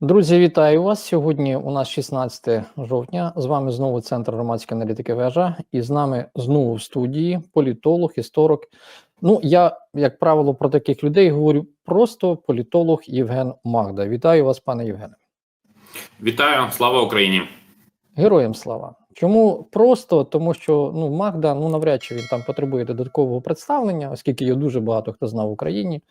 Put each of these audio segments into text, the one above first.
Друзі, вітаю вас. Сьогодні у нас 16 жовтня. З вами знову Центр громадської аналітики вежа, і з нами знову в студії політолог, історик. Ну, я, як правило, про таких людей говорю просто політолог Євген Магда. Вітаю вас, пане Євгене. Вітаю, слава Україні. Героям слава. Чому просто? Тому що ну Магда, ну навряд чи він там потребує додаткового представлення, оскільки його дуже багато хто знав в Україні.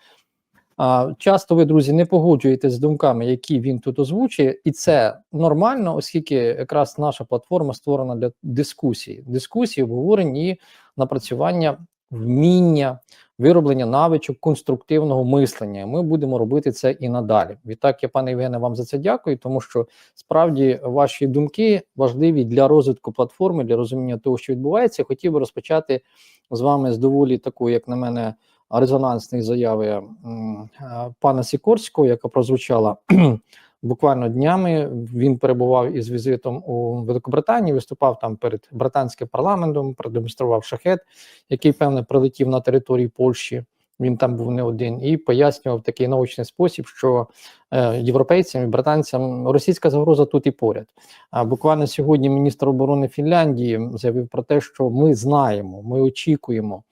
А часто ви, друзі, не погоджуєтесь з думками, які він тут озвучує, і це нормально, оскільки якраз наша платформа створена для дискусії, дискусії, обговорень і напрацювання вміння, вироблення навичок конструктивного мислення. Ми будемо робити це і надалі. Відтак, я пане Євгене, вам за це дякую, тому що справді ваші думки важливі для розвитку платформи, для розуміння того, що відбувається. Хотів би розпочати з вами з доволі такої, як на мене резонансної заяви е, пана Сікорського, яка прозвучала буквально днями. Він перебував із візитом у Великобританії, виступав там перед британським парламентом, продемонстрував шахет, який певне прилетів на території Польщі. Він там був не один і пояснював такий научний спосіб, що е, європейцям і британцям російська загроза тут і поряд. А буквально сьогодні міністр оборони Фінляндії заявив про те, що ми знаємо, ми очікуємо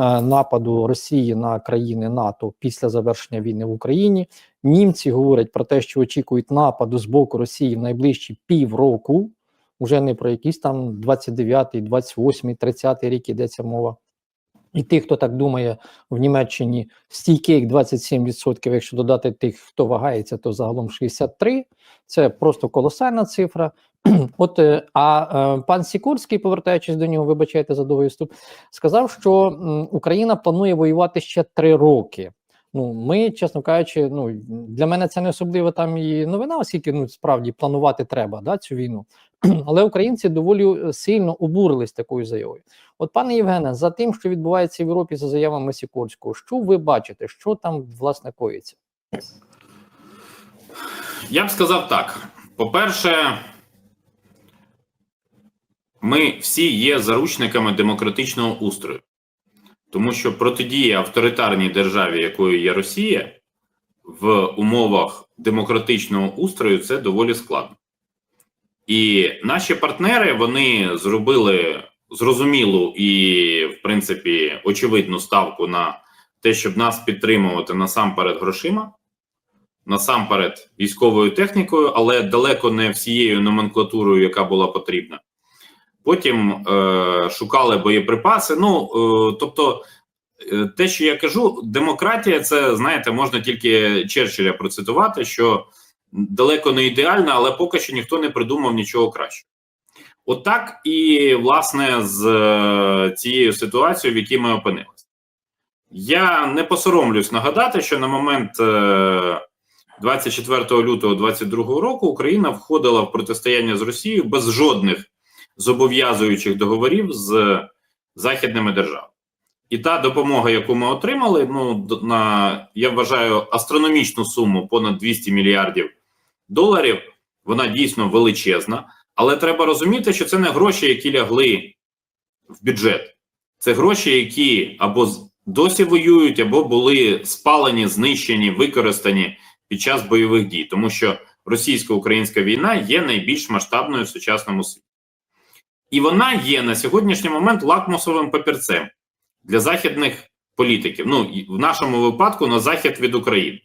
нападу Росії на країни НАТО після завершення війни в Україні. Німці говорять про те, що очікують нападу з боку Росії в найближчі півроку. Уже не про якісь там 29, 28, 30 рік йдеться мова. І тих, хто так думає, в Німеччині стійких 27%, якщо додати тих, хто вагається, то загалом 63%. Це просто колосальна цифра. От е, а е, пан Сікорський, повертаючись до нього, вибачайте за довгий вступ, сказав, що Україна планує воювати ще три роки. Ну, ми, чесно кажучи, ну для мене це не особливо там і новина, оскільки ну справді планувати треба да, цю війну. Але українці доволі е, сильно обурились такою заявою. От, пане Євгене, за тим, що відбувається в Європі за заявами Сікорського, що ви бачите, що там власне коїться? Я б сказав так: по-перше, ми всі є заручниками демократичного устрою, тому що протидія авторитарній державі, якою є Росія, в умовах демократичного устрою це доволі складно. І наші партнери вони зробили зрозумілу і, в принципі, очевидну ставку на те, щоб нас підтримувати насамперед грошима, насамперед військовою технікою, але далеко не всією номенклатурою, яка була потрібна. Потім е, шукали боєприпаси. Ну е, тобто, е, те, що я кажу, демократія, це знаєте, можна тільки Черчилля процитувати, що далеко не ідеальна, але поки що ніхто не придумав нічого кращого. Отак і власне з е, цією ситуацією, в якій ми опинилися. Я не посоромлюсь нагадати, що на момент е, 24 лютого 2022 року Україна входила в протистояння з Росією без жодних зобов'язуючих договорів з західними державами. І та допомога, яку ми отримали, ну на я вважаю астрономічну суму понад 200 мільярдів доларів. Вона дійсно величезна, але треба розуміти, що це не гроші, які лягли в бюджет, це гроші, які або досі воюють, або були спалені, знищені, використані під час бойових дій, тому що російсько-українська війна є найбільш масштабною в сучасному світі. І вона є на сьогоднішній момент лакмусовим папірцем для західних політиків. Ну, в нашому випадку на захід від України.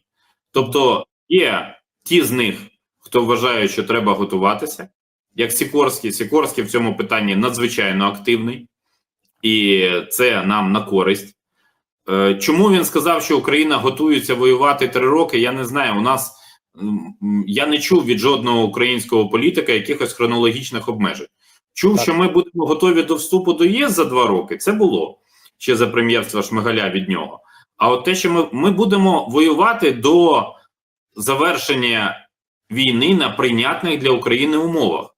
Тобто є ті з них, хто вважає, що треба готуватися, як Сікорський. Сікорський в цьому питанні надзвичайно активний, і це нам на користь. Е, чому він сказав, що Україна готується воювати три роки? Я не знаю. У нас я не чув від жодного українського політика якихось хронологічних обмежень. Чув, так. що ми будемо готові до вступу до ЄС за два роки. Це було ще за прем'єрства Шмигаля від нього. А от те, що ми, ми будемо воювати до завершення війни на прийнятних для України умовах.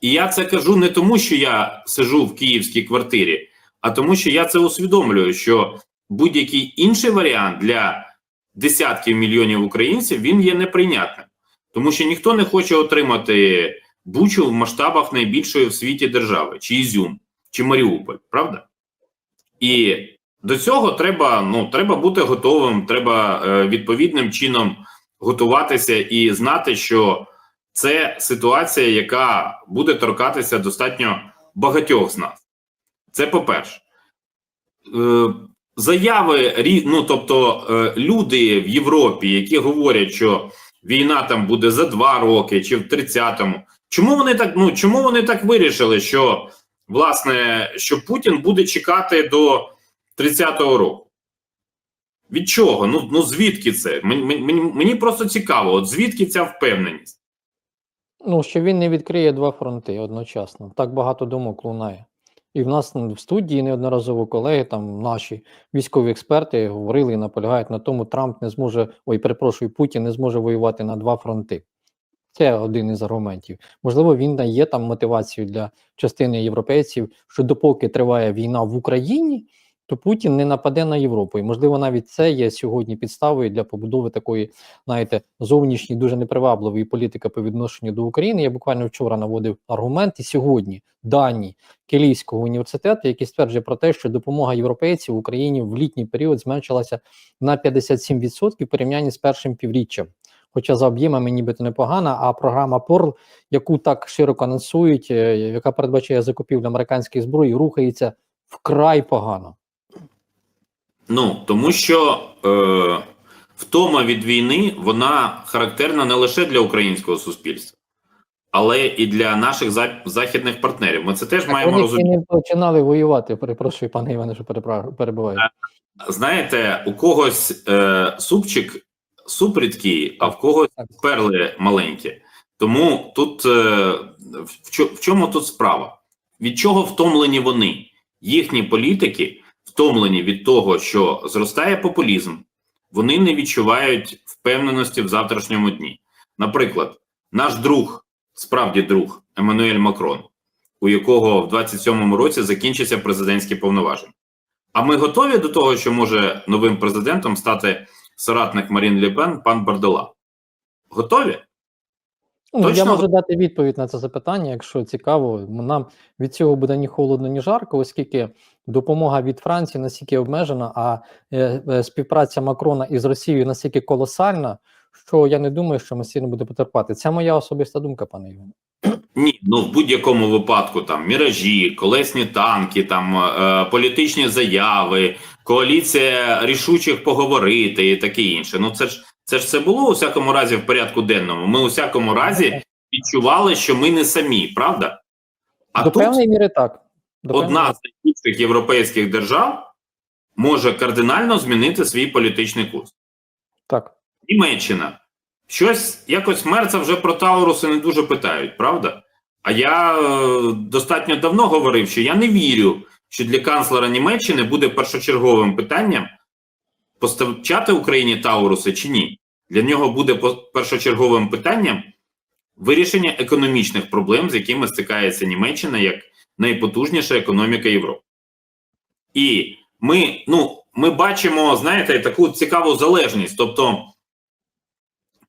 І я це кажу не тому, що я сижу в київській квартирі, а тому, що я це усвідомлюю, що будь-який інший варіант для десятків мільйонів українців він є неприйнятним, тому що ніхто не хоче отримати бучу в масштабах найбільшої в світі держави, чи Ізюм, чи Маріуполь, правда? І до цього треба ну, треба бути готовим, треба е, відповідним чином готуватися і знати, що це ситуація, яка буде торкатися достатньо багатьох з нас. Це по-перше. Е, Заяви ну, тобто е, люди в Європі, які говорять, що війна там буде за два роки чи в 30-му. Чому вони так? Ну чому вони так вирішили, що власне що Путін буде чекати до 30-го року? Від чого? Ну ну звідки це? Мені, мені, просто цікаво, от звідки ця впевненість? Ну, що він не відкриє два фронти одночасно. Так багато думок лунає. І в нас в студії неодноразово колеги, там наші військові експерти говорили і наполягають на тому, Трамп не зможе, ой, перепрошую, Путін не зможе воювати на два фронти. Це один із аргументів. Можливо, він дає там мотивацію для частини європейців, що допоки триває війна в Україні, то Путін не нападе на Європу. І можливо, навіть це є сьогодні підставою для побудови такої, знаєте, зовнішньої дуже непривабливої політики по відношенню до України. Я буквально вчора наводив аргумент, і сьогодні дані Кілійського університету, які стверджує про те, що допомога європейців в Україні в літній період зменшилася на 57% в порівнянні з першим півріччям. Хоча за об'ємами нібито непогана, а програма ПОРЛ, яку так широко анонсують, е, яка передбачає закупівлю американської зброї, рухається вкрай погано. Ну тому що е, втома від війни вона характерна не лише для українського суспільства, але і для наших за, західних партнерів. Ми це теж Так маємо вони розуміти. не починали воювати. Перепрошую, пане Іване, що перепра- перебиваю. Знаєте, у когось е, супчик суп а в когось перли маленькі. Тому тут е, в, в чому тут справа? Від чого втомлені вони? Їхні політики втомлені від того, що зростає популізм, вони не відчувають впевненості в завтрашньому дні. Наприклад, наш друг, справді друг Еммануель Макрон, у якого в 27-му році закінчаться президентські повноваження. А ми готові до того, що може новим президентом стати соратник Марін Лепен, пан Бардела? Готові? Ну, я можу дати відповідь на це запитання, якщо цікаво. Нам від цього буде ні холодно, ні жарко, оскільки допомога від Франції настільки обмежена, а е, е, співпраця Макрона із Росією настільки колосальна, що я не думаю, що ми сильно буде потерпати. Це моя особиста думка, пане Іване. Ні, ну в будь-якому випадку там міражі, колесні танки, там е, політичні заяви, коаліція рішучих поговорити і таке інше. Ну це ж це ж все було у всякому разі в порядку денному. Ми у всякому разі відчували, що ми не самі, правда? А До тут певної міри так. До одна з найбільших європейських держав може кардинально змінити свій політичний курс. Так. Німеччина. Щось якось мерца вже про Тауруси не дуже питають, правда? А я е, достатньо давно говорив, що я не вірю, що для канцлера Німеччини буде першочерговим питанням постачати Україні Тауруси чи ні. Для нього буде першочерговим питанням вирішення економічних проблем, з якими стикається Німеччина як найпотужніша економіка Європи. І ми, ну, ми бачимо, знаєте, таку цікаву залежність. Тобто,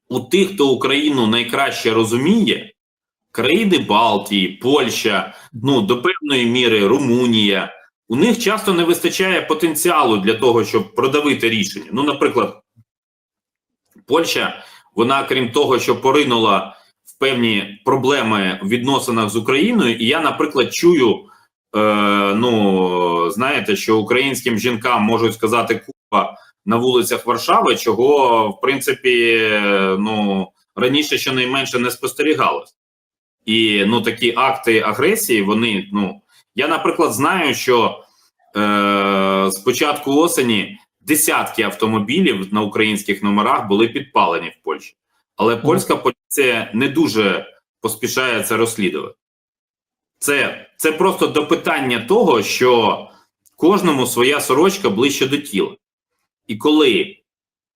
у тих, хто Україну найкраще розуміє, країни Балтії, Польща, ну до певної міри Румунія, у них часто не вистачає потенціалу для того, щоб продавити рішення. Ну, наприклад, Польща, вона, крім того, що поринула в певні проблеми в відносинах з Україною, і я, наприклад, чую. Е, ну, знаєте, що українським жінкам можуть сказати купа на вулицях Варшави, чого в принципі е, ну раніше щонайменше не спостерігалось. І ну такі акти агресії, вони ну я, наприклад, знаю, що е, з початку осені десятки автомобілів на українських номерах були підпалені в Польщі, але польська поліція не дуже поспішає це розслідувати. Це, це просто до питання того, що кожному своя сорочка ближче до тіла. І коли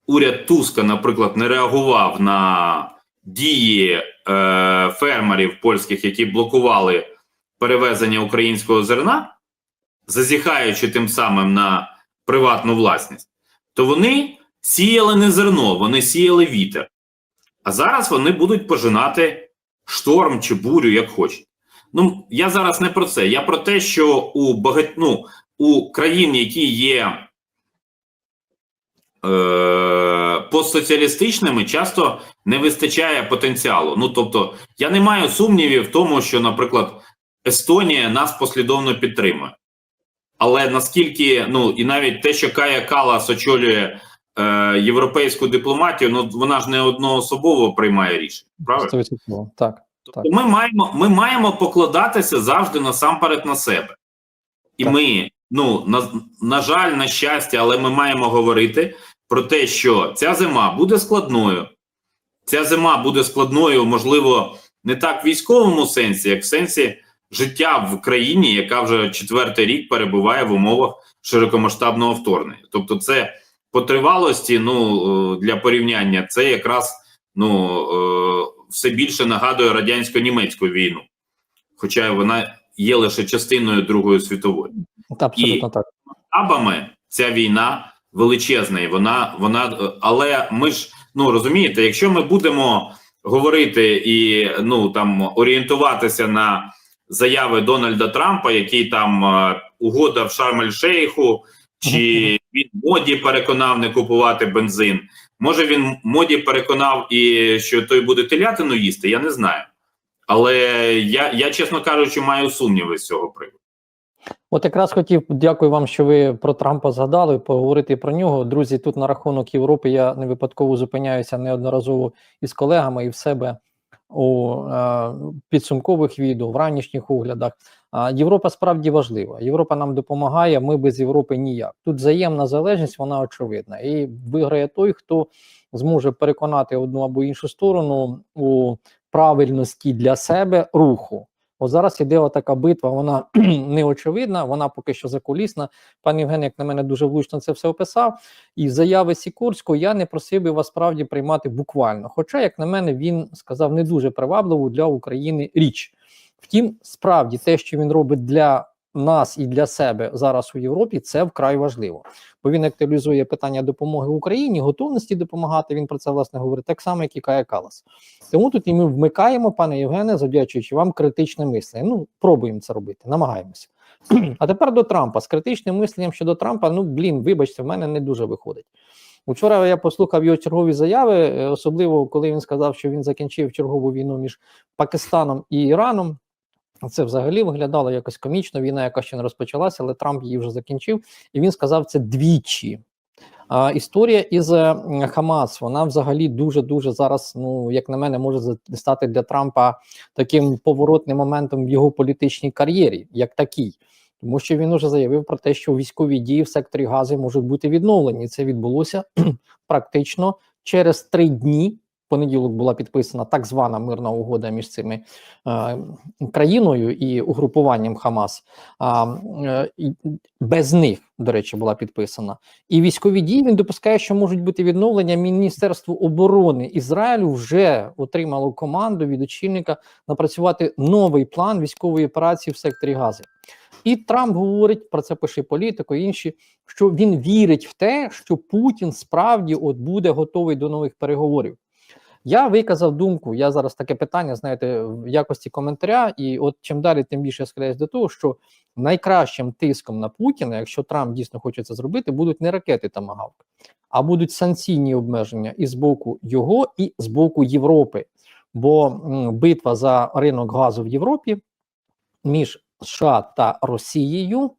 уряд Туска, наприклад, не реагував на дії е, фермерів польських, які блокували перевезення українського зерна, зазіхаючи тим самим на приватну власність, то вони сіяли не зерно, вони сіяли вітер. А зараз вони будуть пожинати шторм чи бурю, як хочуть. Ну, я зараз не про це. Я про те, що у багать... ну, у країн, які є е, постсоціалістичними часто не вистачає потенціалу. Ну тобто, я не маю сумнівів в тому, що, наприклад, Естонія нас послідовно підтримує. Але наскільки, ну і навіть те, що Кая Калас очолює е, європейську дипломатію, ну вона ж не одноособово приймає рішення. Правильно? 100%. Так. Тобто ми маємо, ми маємо покладатися завжди насамперед на себе. І Так. ми, ну на, на жаль, на щастя, але ми маємо говорити про те, що ця зима буде складною. Ця зима буде складною, можливо, не так в військовому сенсі, як в сенсі життя в країні, яка вже четвертий рік перебуває в умовах широкомасштабного вторгнення. Тобто, це по тривалості, ну е, для порівняння, це якраз ну е, все більше нагадує радянсько-німецьку війну, хоча вона є лише частиною Другої світової. Та, абсолютно так. Масштабами ця війна величезна, і вона вона, е, але ми ж ну розумієте, якщо ми будемо говорити і ну там орієнтуватися на заяви Дональда Трампа, який там е, угода в Шарм-ель-Шейху, чи він моді переконав не купувати бензин. Може він моді переконав і що той буде телятину їсти, я не знаю. Але я, я чесно кажучи, маю сумніви з цього приводу. От якраз хотів, дякую вам, що ви про Трампа згадали, поговорити про нього. Друзі, тут на рахунок Європи я не випадково зупиняюся неодноразово із колегами і в себе у е, підсумкових відео, в ранішніх оглядах. А Європа справді важлива. Європа нам допомагає. Ми без Європи ніяк. Тут взаємна залежність, вона очевидна. І виграє той, хто зможе переконати одну або іншу сторону у правильності для себе руху. От зараз іде така битва, вона не очевидна, вона поки що закулісна. Пан Євген, як на мене, дуже влучно це все описав. І заяви Сікорського я не просив би вас справді приймати буквально. Хоча, як на мене, він сказав не дуже привабливу для України річ. Втім, справді те, що він робить для нас і для себе зараз у Європі, це вкрай важливо. Бо він актуалізує питання допомоги Україні, готовності допомагати. Він про це власне говорить так само, як і Кая Калас. Тому тут і ми вмикаємо, пане Євгене, завдячуючи вам критичне мислення. Ну, пробуємо це робити, намагаємося. А тепер до Трампа. З критичним мисленням щодо Трампа, ну блін, вибачте, в мене не дуже виходить. Учора я послухав його чергові заяви, е, особливо коли він сказав, що він закінчив чергову війну між Пакистаном і Іраном. Це взагалі виглядало якось комічно. Війна, яка ще не розпочалася, але Трамп її вже закінчив, і він сказав це двічі. А, історія із е, Хамас, вона взагалі дуже дуже зараз, ну як на мене, може стати для Трампа таким поворотним моментом в його політичній кар'єрі, як такий. Тому що він уже заявив про те, що військові дії в секторі Гази можуть бути відновлені. Це відбулося практично через три дні. Понеділок була підписана так звана мирна угода між цими е, країною і угрупуванням Хамас. Е, без них, до речі, була підписана. І військові дії він допускає, що можуть бути відновлення. Міністерство оборони Ізраїлю вже отримало команду від очільника напрацювати новий план військової операції в секторі Гази. І Трамп говорить про це пише політико, інші, що він вірить в те, що Путін справді от буде готовий до нових переговорів. Я виказав думку. Я зараз таке питання, знаєте, в якості коментаря, і от чим далі, тим більше я до того, що найкращим тиском на Путіна, якщо Трамп дійсно хоче це зробити, будуть не ракети Томагавк, а будуть санкційні обмеження і з боку його, і з боку Європи. Бо м, битва за ринок газу в Європі між США та Росією.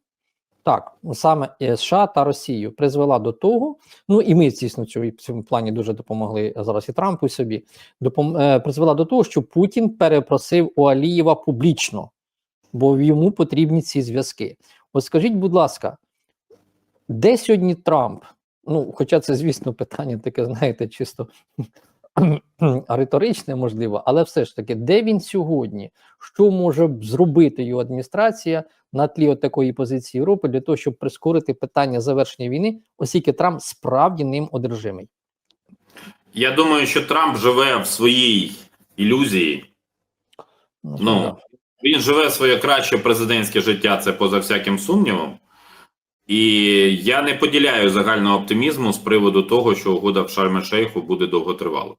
Так, саме е, США та Росію призвела до того, ну і ми звісно в цьому плані дуже допомогли зараз і Трампу і собі. Допом, е, призвела до того, що Путін перепросив у Алієва публічно, бо йому потрібні ці зв'язки. От скажіть, будь ласка, де сьогодні Трамп? Ну, хоча це, звісно, питання таке, знаєте, чисто риторичне, можливо, але все ж таки, де він сьогодні? Що може зробити його адміністрація на тлі от такої позиції Європи для того, щоб прискорити питання завершення війни, оскільки Трамп справді ним одержимий? Я думаю, що Трамп живе в своїй ілюзії. Ну, він живе своє краще президентське життя, це поза всяким сумнівом. І я не поділяю загального оптимізму з приводу того, що угода в Шарм-Шейху буде довготривалою.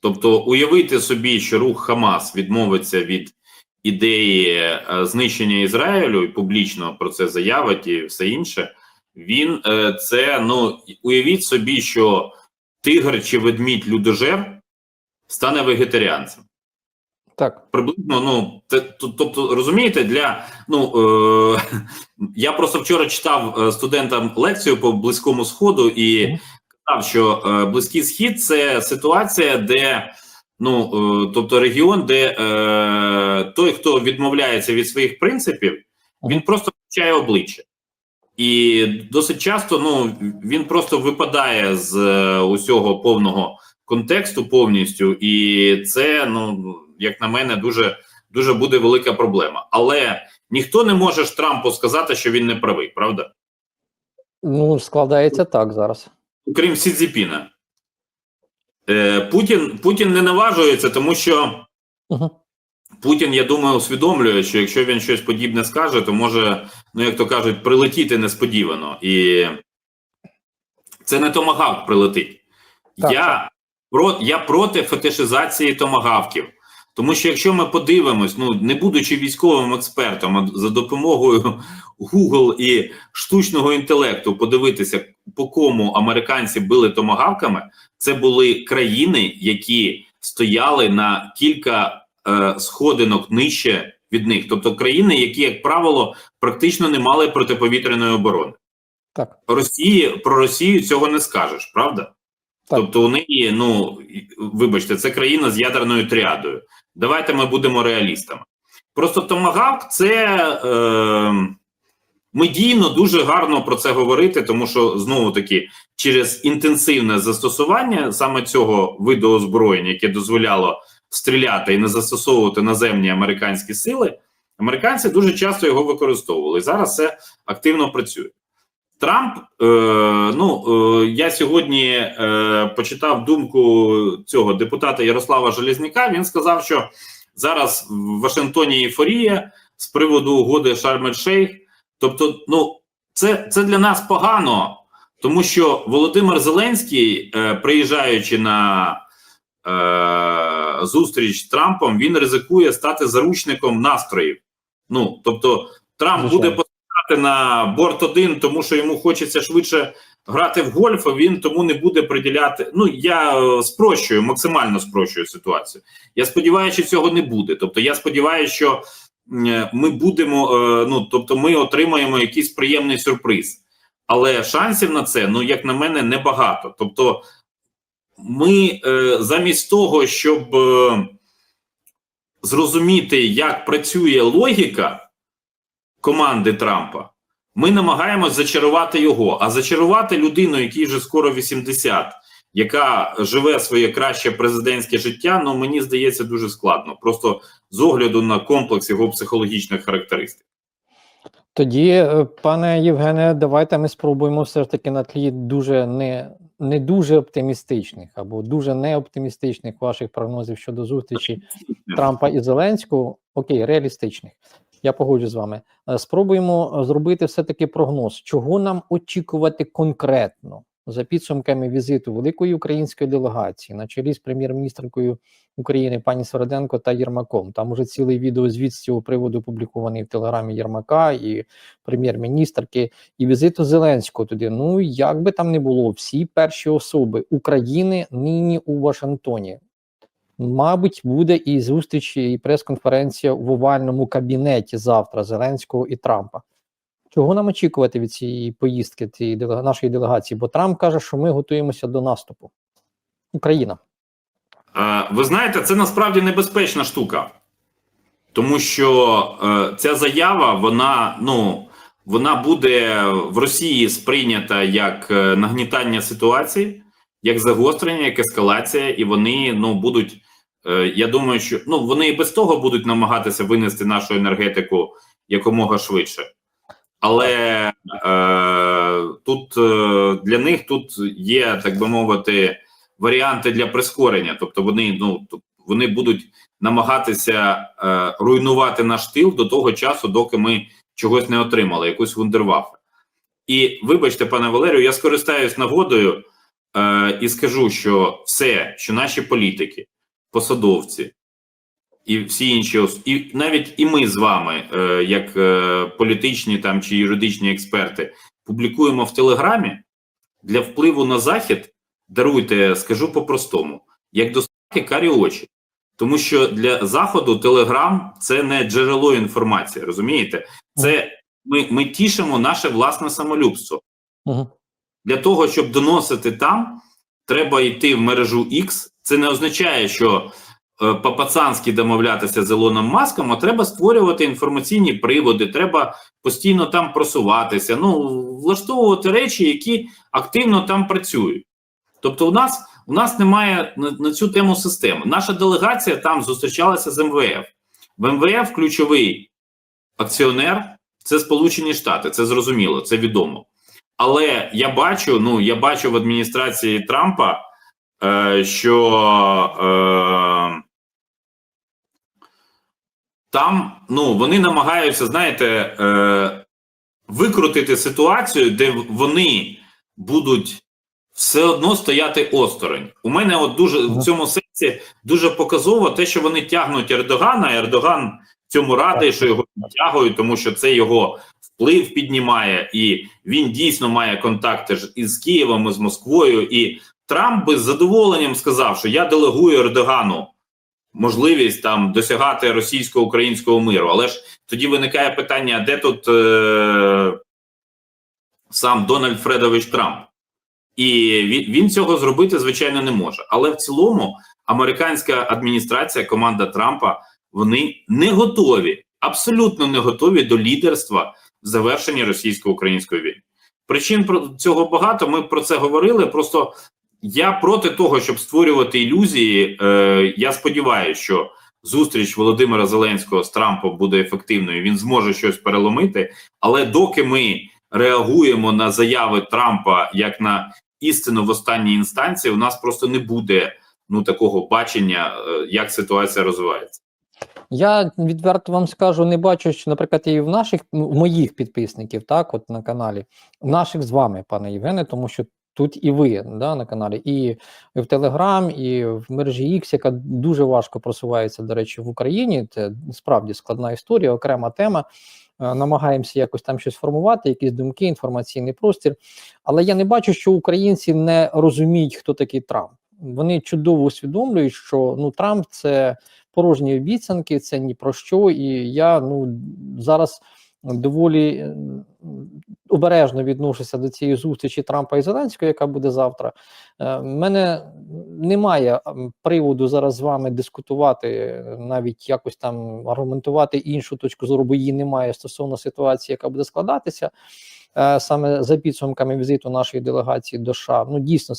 Тобто, уявити собі, що рух Хамас відмовиться від ідеї е, знищення Ізраїлю і публічно про це заявить і все інше. Він е, це ну уявіть собі, що тигр чи ведмідь людожер стане вегетаріанцем. Так. Приблизно, ну т- тобто, розумієте, для ну е, я просто вчора читав е, студентам лекцію по близькому сходу і казав, що е, близький схід це ситуація, де ну е, тобто регіон, де е, той, хто відмовляється від своїх принципів, він просто втрачає обличчя. І досить часто ну він просто випадає з е, усього повного контексту повністю, і це, ну як на мене, дуже дуже буде велика проблема. Але ніхто не може ж Трампу сказати, що він не правий, правда? Ну, складається так зараз. Крім Сі Цзіпіна. Е, Путін, Путін не наважується, тому що Угу. Путін, я думаю, усвідомлює, що якщо він щось подібне скаже, то може, ну як то кажуть, прилетіти несподівано. І це не томагавк прилетить. Так, я, про, я проти фетишизації томагавків. Тому що якщо ми подивимось, ну не будучи військовим експертом, а за допомогою Google і штучного інтелекту подивитися, по кому американці били томагавками, це були країни, які стояли на кілька е, сходинок нижче від них, тобто країни, які, як правило, практично не мали протиповітряної оборони. Так. Росії про Росію цього не скажеш, правда? Так. Тобто у неї, ну вибачте, це країна з ядерною тріадою. Давайте ми будемо реалістами. Просто Томагавк це е, медійно дуже гарно про це говорити, тому що знову таки через інтенсивне застосування саме цього виду озброєння, яке дозволяло стріляти і не застосовувати наземні американські сили, американці дуже часто його використовували. І зараз це активно працює. Трамп, е, ну е, я сьогодні е, почитав думку цього депутата Ярослава Железняка. Він сказав, що зараз в Вашингтоні ейфорія з приводу угоди Шарм-ель-Шейх. Тобто, ну це, це для нас погано, тому що Володимир Зеленський, е, приїжджаючи на е, зустріч з Трампом, він ризикує стати заручником настроїв. Ну тобто, Трамп буде посадати на борт один, тому що йому хочеться швидше грати в гольф. а Він тому не буде приділяти. Ну я е, спрощую, максимально спрощую ситуацію. Я сподіваюся, що цього не буде. Тобто, я сподіваюся, що е, ми будемо. е, Ну тобто, ми отримаємо якийсь приємний сюрприз. Але шансів на це, ну як на мене, небагато. Тобто, ми замість того, щоб зрозуміти, як працює логіка команди Трампа, ми намагаємось зачарувати його. А зачарувати людину, якій вже скоро 80, яка живе своє краще президентське життя, ну мені здається дуже складно. Просто з огляду на комплекс його психологічних характеристик. Тоді, е, пане Євгене, давайте ми спробуємо все ж таки на тлі дуже не, не дуже оптимістичних або дуже неоптимістичних ваших прогнозів щодо зустрічі Трампа і Зеленського. Окей, реалістичних. Я погоджу з вами. Е, Спробуємо е, зробити все-таки прогноз, чого нам очікувати конкретно за підсумками візиту великої української делегації на чолі з прем'єр-міністркою України пані Сверденко та Єрмаком. Там уже цілий відеозвіт з цього приводу опублікований в телеграмі Єрмака і прем'єр-міністрки, і візиту Зеленського туди. Ну як би там не було, всі перші особи України нині у Вашингтоні. Мабуть, буде і зустріч, і прес-конференція в овальному кабінеті завтра Зеленського і Трампа. Чого нам очікувати від цієї поїздки цієї нашої делегації? Бо Трамп каже, що ми готуємося до наступу. Україна. Е, Ви знаєте, це насправді небезпечна штука, тому що е, ця заява, вона ну вона буде в Росії сприйнята як е, нагнітання ситуації, як загострення, як ескалація, і вони ну будуть. е, Я думаю, що ну вони і без того будуть намагатися винести нашу енергетику якомога швидше. Але е, тут е, для них тут є, так би мовити, варіанти для прискорення. Тобто вони ну вони будуть намагатися е, руйнувати наш тил до того часу, доки ми чогось не отримали, якусь вундервафлю. І вибачте, пане Валерію, я скористаюсь нагодою е, і скажу, що все, що наші політики, посадовці і всі інші і навіть і ми з вами, е, як е, політичні там чи юридичні експерти, публікуємо в Телеграмі для впливу на захід даруйте, скажу по-простому, як до собаки карі очі. Тому що для заходу Телеграм це не джерело інформації, розумієте? Це ми, ми тішимо наше власне самолюбство. Угу. Для того, щоб доносити там, треба йти в мережу X. Це не означає, що е, по-пацанськи домовлятися з Ілоном Маском, а треба створювати інформаційні приводи, треба постійно там просуватися, ну, влаштовувати речі, які активно там працюють. Тобто, у нас у нас немає на, на цю тему системи. Наша делегація там зустрічалася з МВФ. В МВФ ключовий акціонер це Сполучені Штати, це зрозуміло, це відомо. Але я бачу, ну я бачу в адміністрації Трампа, е, що е, там ну вони намагаються, знаєте, е, викрутити ситуацію, де вони будуть все одно стояти осторонь. У мене от дуже в цьому сенсі дуже показово те, що вони тягнуть Ердогана. Ердоган цьому радий, що його тягують, тому що це його вплив піднімає, і він дійсно має контакти ж із Києвом, і з Москвою. І Трамп би з задоволенням сказав, що я делегую Ердогану можливість там досягати російсько-українського миру. Але ж тоді виникає питання: де тут е- сам Дональд Фредович Трамп? І він, цього зробити звичайно не може. Але в цілому американська адміністрація, команда Трампа, вони не готові, абсолютно не готові до лідерства завершенні російсько-української війни. Причин про цього багато. Ми про це говорили. Просто я проти того, щоб створювати ілюзії. Е, Я сподіваюся, що зустріч Володимира Зеленського з Трампом буде ефективною. Він зможе щось переломити. Але доки ми реагуємо на заяви Трампа як на істину в останній інстанції, у нас просто не буде ну такого бачення, е, як ситуація розвивається. Я відверто вам скажу, не бачу, що, наприклад, і в наших в моїх підписників, так, от на каналі, наших з вами, пане Євгене, тому що тут і ви да, на каналі, і в Телеграм, і в мережі X, яка дуже важко просувається, до речі, в Україні. Це справді складна історія, окрема тема. Е, Намагаємося якось там щось формувати, якісь думки, інформаційний простір. Але я не бачу, що українці не розуміють, хто такий Трамп. Вони чудово усвідомлюють, що ну Трамп це порожні обіцянки, це ні про що. І я ну зараз доволі е, обережно відношуся до цієї зустрічі Трампа і Зеленського, яка буде завтра. Е, мене немає приводу зараз з вами дискутувати, е, навіть якось там аргументувати іншу точку зору, бо її немає стосовно ситуації, яка буде складатися. Е, Саме за підсумками візиту нашої делегації до США, ну дійсно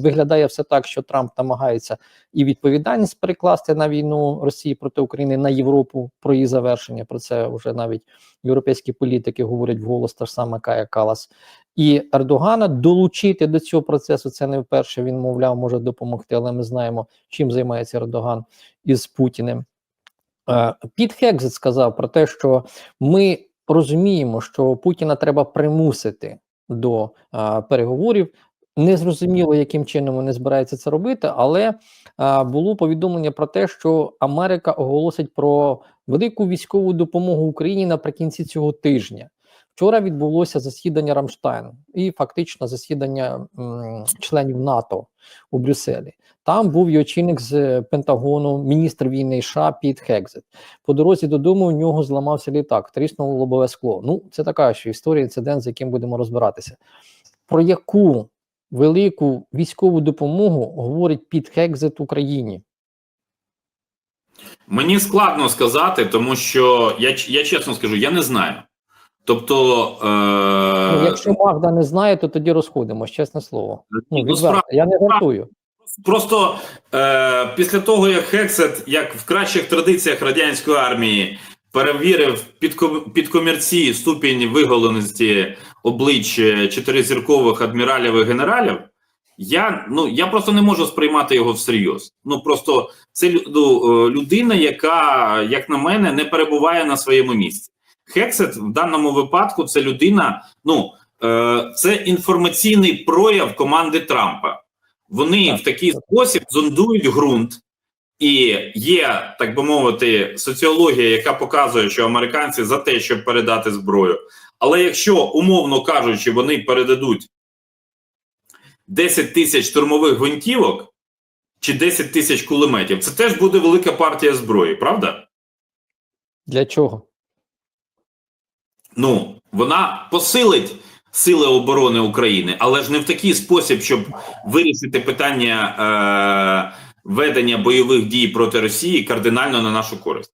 виглядає все так, що Трамп намагається і відповідальність перекласти на війну Росії проти України на Європу про її завершення. Про це вже навіть європейські політики говорять вголос, та ж сама Кая Калас. І Ердогана долучити до цього процесу. Це не вперше. Він мовляв, може допомогти, але ми знаємо, чим займається Ердоган із Путіним. Е, Піт Хекзет сказав про те, що ми розуміємо, що Путіна треба примусити до е, переговорів. Незрозуміло, яким чином вони збираються це робити, але е, було повідомлення про те, що Америка оголосить про велику військову допомогу Україні наприкінці цього тижня. Вчора відбулося засідання Рамштайн і фактично засідання м, членів НАТО у Брюсселі. Там був і очільник з Пентагону, міністр війни США Піт Хекзет. По дорозі додому у нього зламався літак, тріснуло лобове скло. Ну, це така ще історія, інцидент, з яким будемо розбиратися. Про яку велику військову допомогу говорить Піт Хекзет Україні? Мені складно сказати, тому що я, я чесно скажу, я не знаю. Тобто, е, Ну, якщо Магда не знає, то тоді розходимось, чесне слово. Ну, ну, відверто, я не жартую. Просто е, після того, як Хексет, як в кращих традиціях радянської армії, перевірив під, під комірці ступінь виголеності облич чотиризіркових адміралів і генералів, я, ну, я просто не можу сприймати його всерйоз. Ну просто це ну, е, людина, яка, як на мене, не перебуває на своєму місці. Хексет в даному випадку це людина, ну е, це інформаційний прояв команди Трампа. Вони в такий спосіб зондують ґрунт, і є, так би мовити, соціологія, яка показує, що американці за те, щоб передати зброю. Але якщо, умовно кажучи, вони передадуть 10 тисяч штурмових гвинтівок чи 10 тисяч кулеметів. Це теж буде велика партія зброї, правда? Для чого? Ну, вона посилить сили оборони України, але ж не в такий спосіб, щоб вирішити питання е, ведення бойових дій проти Росії кардинально на нашу користь.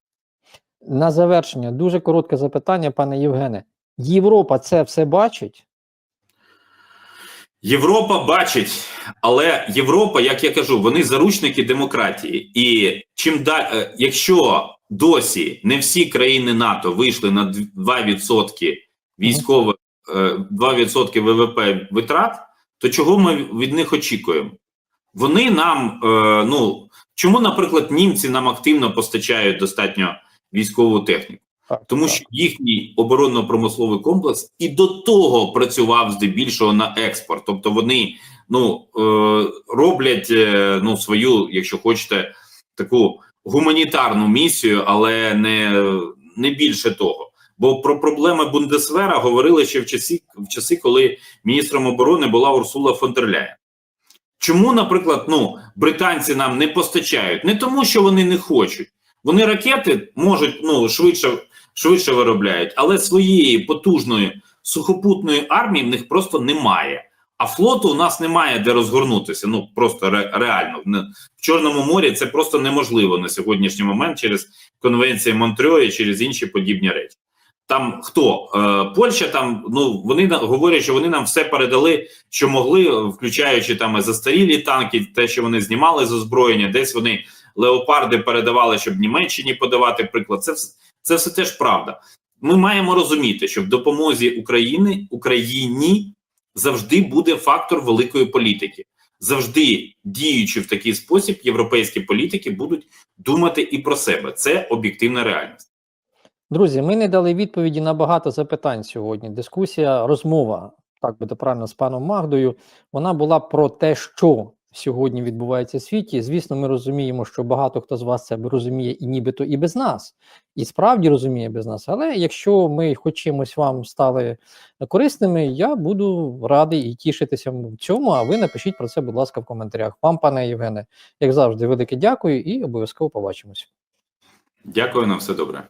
На завершення дуже коротке запитання, пане Євгене. Європа це все бачить? Європа бачить, але Європа, як я кажу, вони заручники демократії. І чим далі, якщо досі не всі країни НАТО вийшли на 2% військових, е, 2% ВВП витрат, то чого ми від них очікуємо? Вони нам, е, ну чому, наприклад, німці нам активно постачають достатньо військову техніку? Тому що їхній оборонно-промисловий комплекс і до того працював здебільшого на експорт. Тобто вони ну е, роблять е, ну свою, якщо хочете, таку гуманітарну місію, але не, не більше того. Бо про проблеми Бундесвера говорили ще в часі, в часи, коли міністром оборони була Урсула фон дер Ляєн. Чому, наприклад, ну британці нам не постачають? Не тому, що вони не хочуть. Вони ракети можуть ну швидше швидше виробляють, але своєї потужної сухопутної армії в них просто немає. А флоту у нас немає де розгорнутися. Ну просто ре, реально в Чорному морі це просто неможливо на сьогоднішній момент через конвенції Монтрьо і через інші подібні речі. Там хто е, Польща там ну вони говорять, що вони нам все передали, що могли, включаючи там застарілі танки, те, що вони знімали з озброєння, десь вони леопарди передавали, щоб Німеччині подавати приклад. Це це все теж правда. Ми маємо розуміти, що в допомозі України Україні завжди буде фактор великої політики. Завжди діючи в такий спосіб, європейські політики будуть думати і про себе. Це об'єктивна реальність. Друзі, ми не дали відповіді на багато запитань сьогодні. Дискусія, розмова, так буде правильно, з паном Магдою, вона була про те, що сьогодні відбувається в світі. Звісно, ми розуміємо, що багато хто з вас це розуміє і нібито і без нас, і справді розуміє без нас. Але якщо ми хоч вам стали корисними, я буду радий і тішитися в цьому. А ви напишіть про це, будь ласка, в коментарях. Вам, пане Євгене, як завжди, велике дякую і обов'язково побачимось. Дякую на все добре.